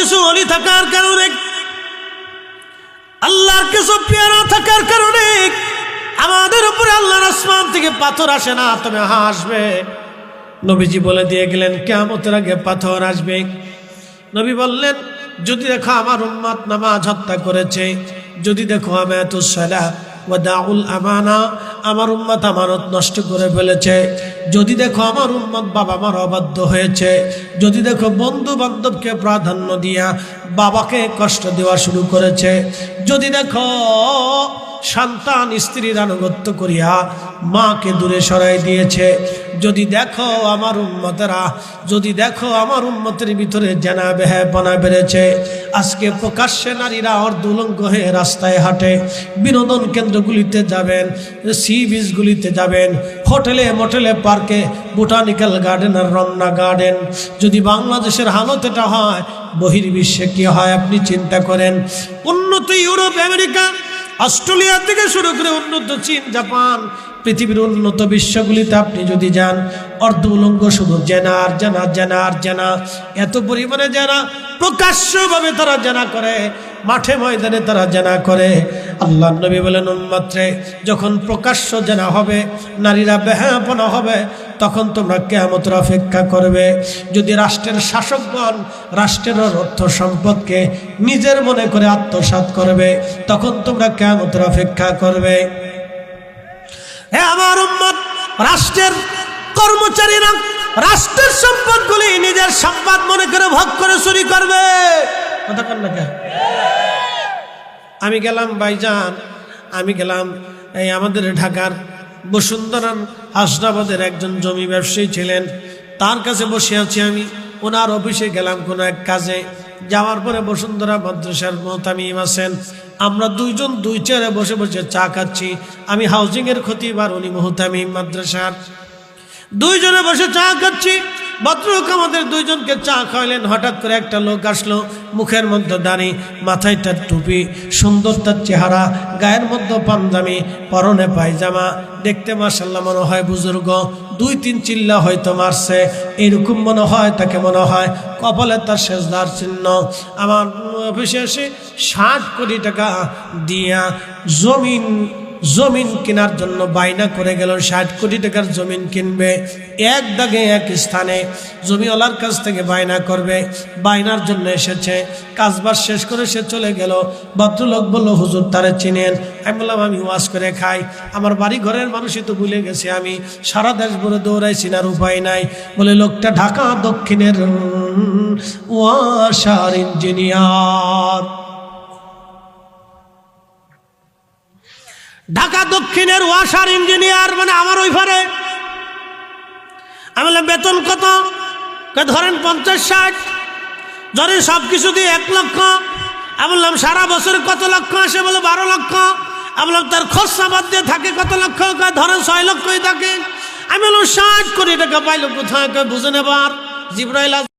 কিছু অলি থাকার কারণে, আল্লাহর কিছু পেয়ারা থাকার কারণে আমাদের উপরে আল্লাহর আসমান থেকে পাথর আসে না। তবে হাসবে। নবীজি বলে দিয়ে গেলেন কেমতের আগে পাথর আসবে। নবী বললেন, যদি দেখো আমার উম্মাত নামাজ হত্যা করেছে, যদি দেখো আমি এত সালা দাউল আমানা আমার উম্মত আমানত নষ্ট করে ফেলেছে। যদি দেখো আমার উম্মত বাবা মার অবাধ্য হয়েছে, যদি দেখো বন্ধু বান্ধবকে প্রাধান্য দিয়া বাবাকে কষ্ট দেওয়া শুরু করেছে, যদি দেখো সন্তান স্ত্রীর আনুগত্য করিয়া মাকে দূরে সরাই দিয়েছে। যদি দেখো আমার উন্মতেরা যদি দেখো আমার উন্মতের ভিতরে জানা বেহাপনা বেড়েছে। আজকে প্রকাশ্যে নারীরা অর্ধুলঙ্গ হয়ে রাস্তায় হাঁটে। বিনোদন কেন্দ্রগুলিতে যাবেন, সি বিচগুলিতে যাবেন, হোটেলে, মোটেলে, পার্কে, বোটানিক্যাল গার্ডেন আর রমনা গার্ডেন। যদি বাংলাদেশের হালত এটা হয়, বহির্বিশ্বে কী হয় আপনি চিন্তা করেন? উন্নত ইউরোপ, আমেরিকা অস্ট্রেলিয়া থেকে শুরু করে উন্নত চীন, জাপান, পৃথিবীর উন্নত বিশ্বগুলিতে আপনি যদি যান অর্ধ উলঙ্গ শুধু জেনা আর জানা, জেনা আর জানা, এত পরিমাণে জানা প্রকাশ্যভাবে তারা জানা করে, মাঠে ময়দানে তারা জানা করে। আল্লাহ নবী বলেন উন্মাত্রে যখন প্রকাশ্য জানা হবে, নারীরা বেহাপনা হবে তখন তোমরা কেমতের অপেক্ষা করবে। যদি রাষ্ট্রের শাসকগণ রাষ্ট্রের অর্থ সম্পদকে নিজের মনে করে আত্মসাৎ করবে, তখন তোমরা কেমতের অপেক্ষা করবে। হে আমার উম্মত, রাষ্ট্রের কর্মচারীরা রাষ্ট্রের সম্পদগুলি নিজের সম্পদ মনে করে ভোগ করে চুরি করবে। আমি গেলাম বাইজান, আমি গেলাম এই আমাদের ঢাকার বসুন্ধরান হাসনাবাদের একজন জমি ব্যবসায়ী ছিলেন। তার কাছে বসে আছি আমি। ওনার অফিসে গেলাম কোনো এক কাজে। যাওয়ার পরে বসুন্ধরা মাদ্রাসার মহতামিম আছেন। আমরা দুইজন দুই চেয়ারে বসে বসে চা খাচ্ছি। আমি হাউজিংয়ের ক্ষতি বার উনি মোহতামিম মাদ্রাসার। দুইজনে বসে চা খাচ্ছি। ভদ্রলোক আমাদের দুইজনকে চা খাওয়ালেন হঠাৎ করে একটা লোক আসলো, মুখের মধ্যে দাঁড়ি, মাথায় তার টুপি, সুন্দর তার চেহারা, গায়ের মধ্যে পাঞ্জামি পরনে পায়জামা। দেখতে মাসাল্লাহ মনে হয় বুজুর্গ, দুই তিন চিল্লা হয়তো মারছে। এরকম মনে হয়, তাকে মনে হয় কপালে তার শেষদার চিহ্ন। আমার অফিসে এসে ষাট কোটি টাকা দিয়া জমিন জমিন কেনার জন্য বাইনা করে গেল ষাট কোটি টাকার জমিন কিনবে। এক দাগে এক স্থানে জমিওয়ালার কাছ থেকে বায়না করবে। বায়নার জন্য এসেছে। কাজবাজ শেষ করে সে চলে গেল। ভদ্রলোক বলল হুজুর তারে চিনেন? আমি বললাম আমি ওয়াজ করে খাই। আমার বাড়ি ঘরের মানুষই তো ভুলে গেছে আমি। সারা দেশ ভরে দৌড়াইছি না উপায় নাই। বলে লোকটা ঢাকা দক্ষিণের উম, ওয়াসার ইঞ্জিনিয়ার। ঢাকা দক্ষিণের ওয়াসার ইঞ্জিনিয়ার মানে আমার ওই আমি বললাম, বেতন কত? ধরেন পঞ্চাশ ষাট। ধরেন সব কিছু দিয়ে এক লক্ষ। আমি বললাম, সারা বছর কত লক্ষ আসে? বলে, বারো লক্ষ। আমি বললাম, তার খরচা বাদ দিয়ে থাকে কত লক্ষ? ধরেন ছয় লক্ষই থাকে। আমি বললাম, ষাট কোটি টাকা পাইলো কোথায়? বুঝে নেবার। জিব্রাইল